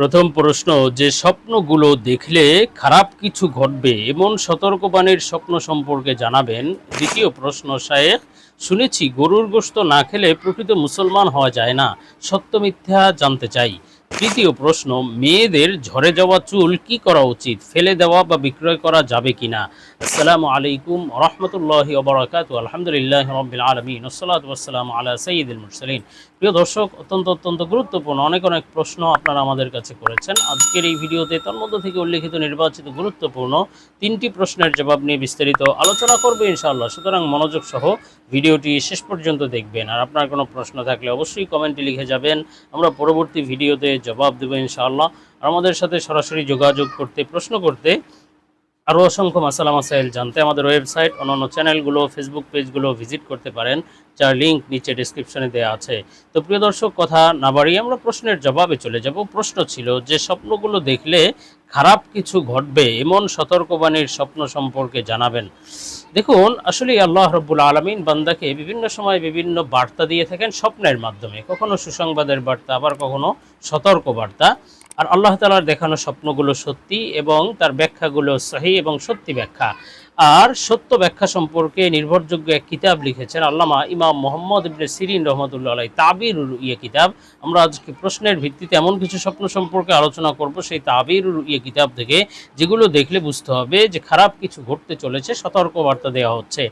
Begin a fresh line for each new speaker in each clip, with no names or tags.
প্রথম প্রশ্ন, যে স্বপ্নগুলো দেখলে খারাপ কিছু ঘটবে এমন সতর্কবাণীর স্বপ্ন সম্পর্কে জানাবেন। দ্বিতীয় প্রশ্ন, শায়েখ, শুনেছি গরুর গোশত না খেলে প্রকৃত মুসলমান হওয়া যায় না, সত্য মিথ্যা জানতে চাই। তৃতীয় প্রশ্ন, মেয়েদের ঝরে যাওয়া চুল কি করা উচিত, ফেলে দেওয়া বা বিক্রয় করা যাবে কিনা আসসালামু আলাইকুম রহমতুল্লাহ ওবরাকাত আলহামদুলিল্লাহ রবিল আলমিন ওসলাত ওসালাম আলা সঈদুল মুরসালিন। প্রিয় দর্শক, অত্যন্ত অত্যন্ত গুরুত্বপূর্ণ অনেক অনেক প্রশ্ন আপনারা আমাদের কাছে করেছেন। আজকের এই ভিডিওতে তার মধ্য থেকে উল্লেখিত নির্বাচিত গুরুত্বপূর্ণ তিনটি প্রশ্নের জবাব নিয়ে বিস্তারিত আলোচনা করবে ইনশাআল্লাহ। সুতরাং মনোযোগ সহ ভিডিওটি শেষ পর্যন্ত দেখবেন। আর আপনার কোনো প্রশ্ন থাকলে অবশ্যই কমেন্টে লিখে যাবেন। আমরা পরবর্তী ভিডিওতে জবাব দেবো ইনশাআল্লাহ। আর আমাদের সাথে সরাসরি যোগাযোগ করতে, প্রশ্ন করতে আরও অসংখ্য মাসালা মাসাইল জানতে আমাদের ওয়েবসাইট, অন্যান্য চ্যানেলগুলো ফেসবুক পেজগুলো ভিজিট করতে পারেন, যার লিঙ্ক নিচে ডিসক্রিপশনে দেওয়া আছে। তো প্রিয় দর্শক, কথা না বাড়িয়ে আমরা প্রশ্নের জবাবে চলে যাব। প্রশ্ন ছিল যে, স্বপ্নগুলো দেখলে খারাপ কিছু ঘটবে? এমন সতর্কবাণীর স্বপ্ন সম্পর্কে জানাবেন। দেখুন আসলে আল্লাহ রব্বুল আলমিন বান্দাকে বিভিন্ন সময় বিভিন্ন বার্তা দিয়ে থাকেন স্বপ্নের মাধ্যমে। কখনো সুসংবাদের বার্তা, আবার কখনো সতর্ক বার্তা আর আল্লাহ তালার দেখানো স্বপ্নগুলো সত্যি এবং তার ব্যাখ্যাগুলো সহি এবং সত্যি ব্যাখ্যা। আর সত্য ব্যাখ্যা সম্পর্কে নির্ভরযোগ্য এক কিতাব লিখেছেন আল্লামা ইমাম মোহাম্মদ ইবনে সিরিন রহমতুল্লাহ আলাই তাবির ইয়ে কিতাব। আমরা আজকে প্রশ্নের ভিত্তিতে এমন কিছু স্বপ্ন সম্পর্কে আলোচনা করব, সেই তাবির ইয়ে কিতাব থেকে, যেগুলো দেখলে বুঝতে হবে যে খারাপ কিছু ঘটতে চলেছে সতর্ক বার্তা দেওয়া হচ্ছে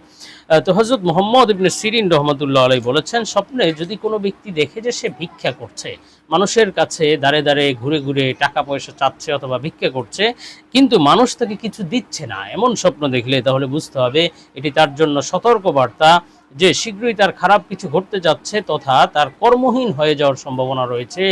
তো হজরত মোহাম্মদ ইবনে সিরিন রহমতুল্লাহ আলাই বলেছেন, স্বপ্নে যদি কোনো ব্যক্তি দেখে যে সে ভিক্ষা করছে, মানুষের কাছে দাঁড়ে দাঁড়ে ঘুরে ঘুরে টাকা পয়সা চাচ্ছে অথবা ভিক্ষা করছে, কিন্তু মানুষ তাকে কিছু দিচ্ছে না, এমন স্বপ্ন দেখলে তাহলে বুঝতে হবে এটি তার জন্য সতর্ক বার্তা যে শীঘ্রই তার খারাপ কিছু ঘটতে যাচ্ছে তথা তার কর্মহীন হয়ে যাওয়ার সম্ভাবনা রয়েছে।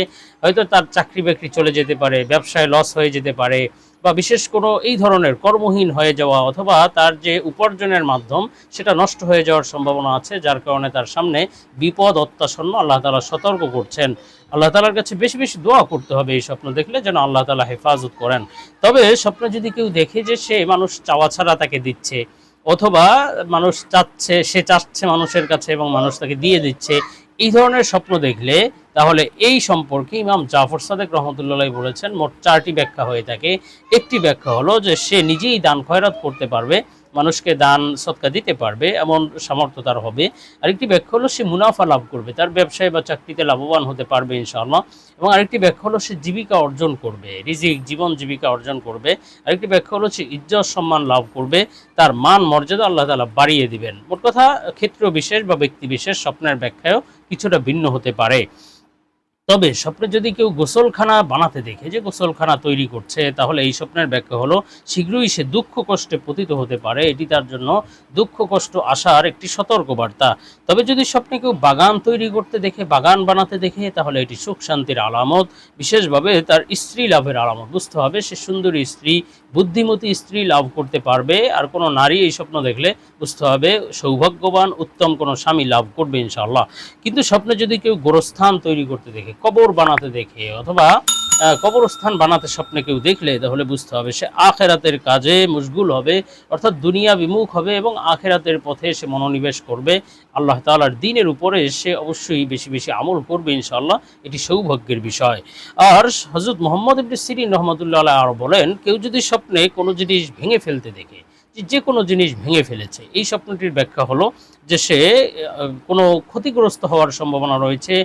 হয়তো তার চাকরি বাকরি চলে যেতে পারে, ব্যবসায় লস হয়ে যেতে পারে বা বিশেষ কোনো এই ধরনের কর্মহীন হয়ে যাওয়া অথবা তার যে উপার্জনের মাধ্যম, সেটা নষ্ট হয়ে যাওয়ার সম্ভাবনা আছে, যার কারণে তার সামনে বিপদ, অত্যাসন্ন আল্লাহ তালা সতর্ক করছেন। আল্লাহ তালার কাছে বেশি বেশি দোয়া করতে হবে এই স্বপ্ন দেখলে যেন আল্লাহ তালা হেফাজত করেন। তবে স্বপ্ন যদি কেউ দেখে যে সে মানুষ চাওয়া ছাড়া তাকে দিচ্ছে, অথবা মানুষ চাচ্ছে, সে চাচ্ছে মানুষের কাছে এবং মানুষ তাকে দিয়ে দিচ্ছে, এই ধরনের স্বপ্ন দেখলে তাহলে এই সম্পর্কে ইমাম জাফর সাদেক রহমতুল্লাহ বলেছেন, মোট চারটি ব্যাখ্যা হয়ে থাকে। একটি ব্যাখ্যা হলো যে সে নিজেই দান খয়রাত করতে পারবে, মানুষকে দান সৎকা দিতে পারবে, এমন সামর্থ্য তার হবে। আরেকটি ব্যাখ্যা হলো সে মুনাফা লাভ করবে, তার ব্যবসায় বা চাকরিতে লাভবান হতে পারবে ইনশাআল্লাহ। এবং আরেকটি ব্যাখ্যা হলো সে জীবিকা অর্জন করবে, রিজিক, জীবন জীবিকা অর্জন করবে। আরেকটি ব্যাখ্যা হলো সে ইজ্জত সম্মান লাভ করবে, তার মান মর্যাদা আল্লাহ তালা বাড়িয়ে দিবেন। মোট কথা ক্ষেত্র বিশেষ বা ব্যক্তি বিশেষ স্বপ্নের ব্যাখ্যায়ও কিছুটা ভিন্ন হতে পারে। তবে স্বপ্নে যদি কেউ গোসলখানা বানাতে দেখে যে গোসলখানা তৈরি করছে, তাহলে এই স্বপ্নের ব্যাখ্যা হলো, শীঘ্রই সে দুঃখ কষ্টে পতিত হতে পারে। এটি তার জন্য দুঃখ কষ্ট আসার একটি সতর্ক বার্তা তবে যদি স্বপ্নে কেউ বাগান তৈরি করতে দেখে, বাগান বানাতে দেখে, তাহলে এটি সুখ শান্তির আলামত। বিশেষভাবে তার স্ত্রী লাভের আলামত, বুঝতে হবে, সে সুন্দরী স্ত্রী, বুদ্ধিমতী স্ত্রী লাভ করতে পারবে, আর কোনো নারী এই স্বপ্ন দেখলে বুঝতে হবে, সৌভাগ্যবান, উত্তম কোনো স্বামী লাভ করবে ইনশাআল্লাহ। কিন্তু স্বপ্নে যদি কেউ গোরস্থান তৈরি করতে দেখে কবর বানাতে দেখে অথবা কবরস্থান বানাতে স্বপ্নে কেউ দেখলে তাহলে বুঝতে হবে সে আখেরাতের কাজে মুশগুল হবে, অর্থাৎ দুনিয়া বিমুখ হবে এবং আখেরাতের পথে সে মনোনিবেশ করবে। আল্লাহ তাআলার দিনের উপরে সে অবশ্যই বেশি বেশি আমল করবে ইনশাল্লাহ এটি সৌভাগ্যের বিষয়। আর হজরত মোহাম্মদ ইবনে সিরিন রহমতুল্লাহ আরও বলেন, কেউ যদি স্বপ্নে কোনো জিনিস ভেঙে ফেলতে দেখে, যে কোনো জিনিস ভেঙে ফেলেছে, এই স্বপ্নটির ব্যাখ্যা হলো যে সে কোনো ক্ষতিগ্রস্ত হওয়ার সম্ভাবনা রয়েছে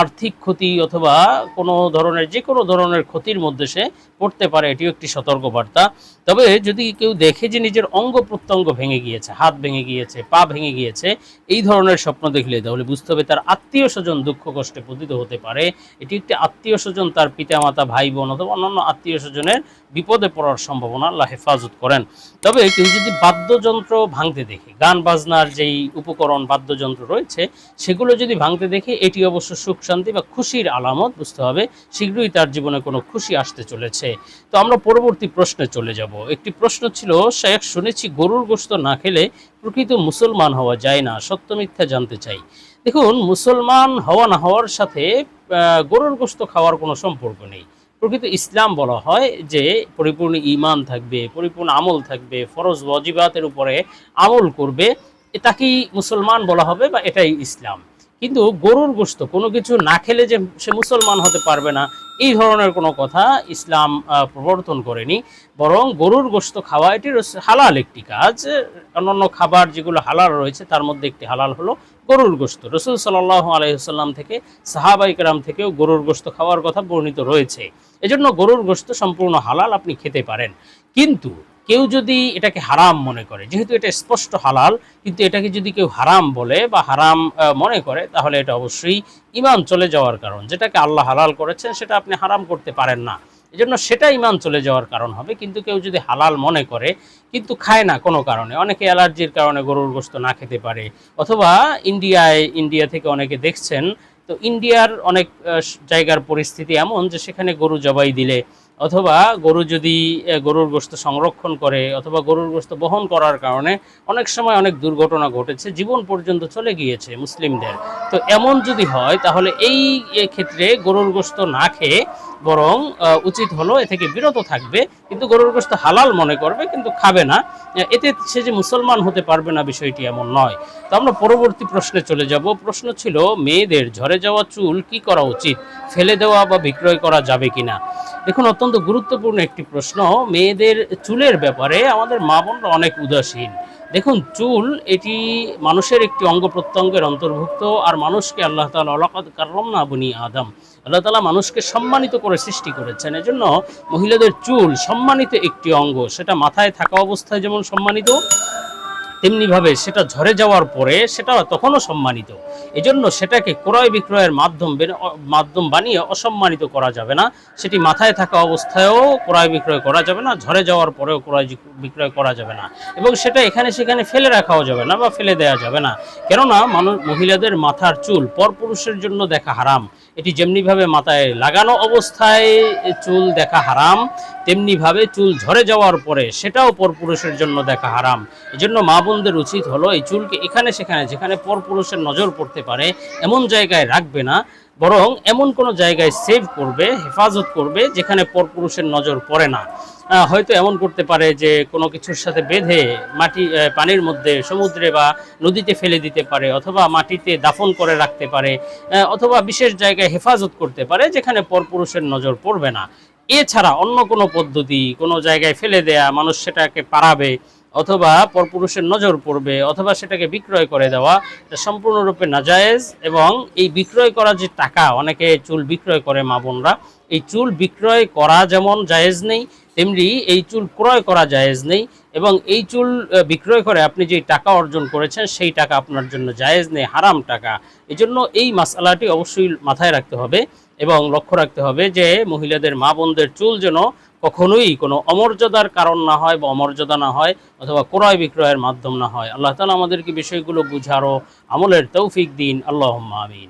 আর্থিক ক্ষতি অথবা কোনো ধরনের, যে কোনো ধরনের ক্ষতির মধ্যে সে পড়তে পারে, এটিও একটি সতর্কবার্তা। তবে যদি কেউ দেখে যে নিজের অঙ্গ প্রত্যঙ্গ ভেঙে গিয়েছে, হাত ভেঙে গিয়েছে, পা ভেঙে গিয়েছে, এই ধরনের স্বপ্ন দেখলে তাহলে বুঝতে হবে তার আত্মীয় স্বজন দুঃখ কষ্টে পতিত হতে পারে। এটি একটি আত্মীয় স্বজন তার পিতামাতা ভাই বোন অথবা অন্যান্য আত্মীয় স্বজনের বিপদে পড়ার সম্ভাবনা আল্লাহ হেফাজত করেন। তবে কেউ যদি বাদ্যযন্ত্র ভাঙতে দেখে, গান বাজনার যেই উপকরণ, বাদ্যযন্ত্র রয়েছে, সেগুলো যদি ভাঙতে দেখে, এটি অবশ্য সুখ শান্তি বা খুশির আলামত বুঝতে হবে। শীঘ্রই তার জীবনে কোনো খুশি আসতে চলেছে। তো আমরা পরবর্তী প্রশ্নে চলে যাব। একটি প্রশ্ন ছিল শেখ শুনেছি গরুর গোস্ত না খেলে প্রকৃত মুসলমান হওয়া যায় না। সত্য মিথ্যা জানতে চাই। দেখুন, মুসলমান হওয়া না হওয়ার সাথে গরুর গোস্ত খাওয়ার কোনো সম্পর্ক নেই। প্রকৃত ইসলাম বলা হয় যে, পরিপূর্ণ ঈমান থাকবে, পরিপূর্ণ আমল থাকবে, ফরজ ওয়াজিবাতের উপরে আমল করবে। তাকেই মুসলমান বলা হবে বা এটাই ইসলাম। কিন্তু গরুর গোস্ত, কোনো কিছু না খেলে যে সে মুসলমান হতে পারবে না, এই ধরনের কোনো কথা ইসলাম প্রবর্তন করেনি। বরং গরুর গোস্ত খাওয়া এটি হালাল একটি কাজ। অন্যান্য খাবার যেগুলো হালাল রয়েছে, তার মধ্যে একটি হালাল হলো গরুর গোস্ত। রসুল সাল্লাহ আলহিহাল্লাম থেকে, সাহাবাই কেরাম থেকেও গরুর গোস্ত খাওয়ার কথা বর্ণিত রয়েছে। এজন্য গরুর গোস্ত সম্পূর্ণ হালাল আপনি খেতে পারেন। কিন্তু কেউ যদি এটাকে হারাম মনে করে, যেহেতু এটা স্পষ্ট হালাল, কিন্তু এটাকে যদি কেউ হারাম বলে বা হারাম মনে করে, তাহলে এটা অবশ্যই ইমান চলে যাওয়ার কারণ। যেটাকে আল্লাহ হালাল করেছেন, সেটা আপনি হারাম করতে পারেন না। এজন্য সেটা ইমান চলে যাওয়ার কারণ হবে। কিন্তু কেউ যদি হালাল মনে করে, কিন্তু খায় না কোনো কারণে, অনেকে অ্যালার্জির কারণে গরুর গোস্ত না খেতে পারে, অথবা ইন্ডিয়ায়, ইন্ডিয়া থেকে অনেকে দেখছেন, তো ইন্ডিয়ার অনেক জায়গার পরিস্থিতি এমন যে সেখানে গরু জবাই দিলে অথবা গরু যদি গরুর গোস্ত সংরক্ষণ করে অথবা গরুর গোস্ত বহন করার কারণে অনেক সময় অনেক দুর্ঘটনা ঘটেছে, জীবন পর্যন্ত চলে গিয়েছে মুসলিমদের। তো এমন যদি হয়, তাহলে এই ক্ষেত্রে গরুর গোস্ত না খেয়ে বরং উচিত হলো এ থেকে বিরত থাকবে। কিন্তু গরুর গোস্ত হালাল মনে করবে, কিন্তু খাবে না। এতে সে যে মুসলমান হতে পারবে না, বিষয়টি এমন নয়। তো আমরা পরবর্তী প্রশ্নে চলে যাব। প্রশ্ন ছিল, মেয়েদের ঝরে যাওয়া চুল কি করা উচিত? ফেলে দেওয়া বা বিক্রয় করা যাবে কিনা? দেখুন, অত্যন্ত গুরুত্বপূর্ণ একটি প্রশ্ন। মেয়েদের চুলের ব্যাপারে আমাদের মা বোনরা অনেক উদাসীন। দেখুন, চুল এটি মানুষের একটি অঙ্গ প্রত্যঙ্গের অন্তর্ভুক্ত। আর মানুষকে আল্লাহ তালা অলাকাত কারম না বনি আদম। আল্লাহ তালা মানুষকে সম্মানিত করে সৃষ্টি করেছেন। এজন্য মহিলাদের চুল সম্মানিত একটি অঙ্গ, সেটা মাথায় থাকা অবস্থায় যেমন সম্মানিত, তেমনিভাবে সেটা ঝরে যাওয়ার পরে সেটা তখনও সম্মানিত। এজন্য সেটাকে ক্রয় বিক্রয়ের মাধ্যম মাধ্যম বানিয়ে অসম্মানিত করা যাবে না। সেটি মাথায় থাকা অবস্থায়ও ক্রয় বিক্রয় করা যাবে না, ঝরে যাওয়ার পরেও ক্রয় বিক্রয় করা যাবে না। এবং সেটা এখানে সেখানে ফেলে রাখাও যাবে না বা ফেলে দেওয়া যাবে না। কেননা মানুষ মহিলাদের মাথার চুল পরপুরুষের জন্য দেখা হারাম। এটি যেমনিভাবে মাথায় লাগানো অবস্থায় চুল দেখা হারাম, তেমনিভাবে চুল ঝরে যাওয়ার পরে সেটাও পরপুরুষের জন্য দেখা হারাম। এই জন্য মা বোনদের উচিত হলো এই চুলকে এখানে সেখানে, যেখানে পরপুরুষের নজর পড়তে পারে, এমন জায়গায় রাখবে না বরং এমন কোনো জায়গায় সেভ করবে, হেফাজত করবে, যেখানে পরপুরুষের নজর পড়ে না। হয়তো এমন করতে পারে যে কোনো কিছুর সাথে বেঁধে মাটি পানির মধ্যে সমুদ্রে বা নদীতে ফেলে দিতে পারে, অথবা মাটিতে দাফন করে রাখতে পারে অথবা বিশেষ জায়গায় হেফাজত করতে পারে, যেখানে পরপুরুষের নজর পড়বে না। এছাড়া অন্য কোনো পদ্ধতি, কোনো জায়গায় ফেলে দেয়া, মানুষ সেটাকে পারাবে অথবা পরপুরুষের নজর পড়বে অথবা সেটাকে বিক্রয় করে দেওয়া সম্পূর্ণরূপে নাজায়েজ এবং এই বিক্রয় করা যে টাকা, অনেকে চুল বিক্রয় করে মা বোনরা, এই চুল বিক্রয় করা যেমন জায়েজ নেই, তেমনি এই চুল ক্রয় করা জায়েজ নেই এবং এই চুল বিক্রয় করে আপনি যে টাকা অর্জন করেছেন, সেই টাকা আপনার জন্য জায়েজ নেই, হারাম টাকা। এজন্য এই মাসালাটি অবশ্যই মাথায় রাখতে হবে এবং লক্ষ্য রাখতে হবে যে মহিলাদের, মা বোনদের চুল যেন কখনোই কোনো অমর্যাদার কারণ না হয় বা অমর্যাদা না হয় অথবা ক্রয় বিক্রয়ের মাধ্যম না হয়। আল্লাহ তালা আমাদেরকে বিষয়গুলো বুঝারও আমলের তৌফিক দিন। আল্লাহ আমিন।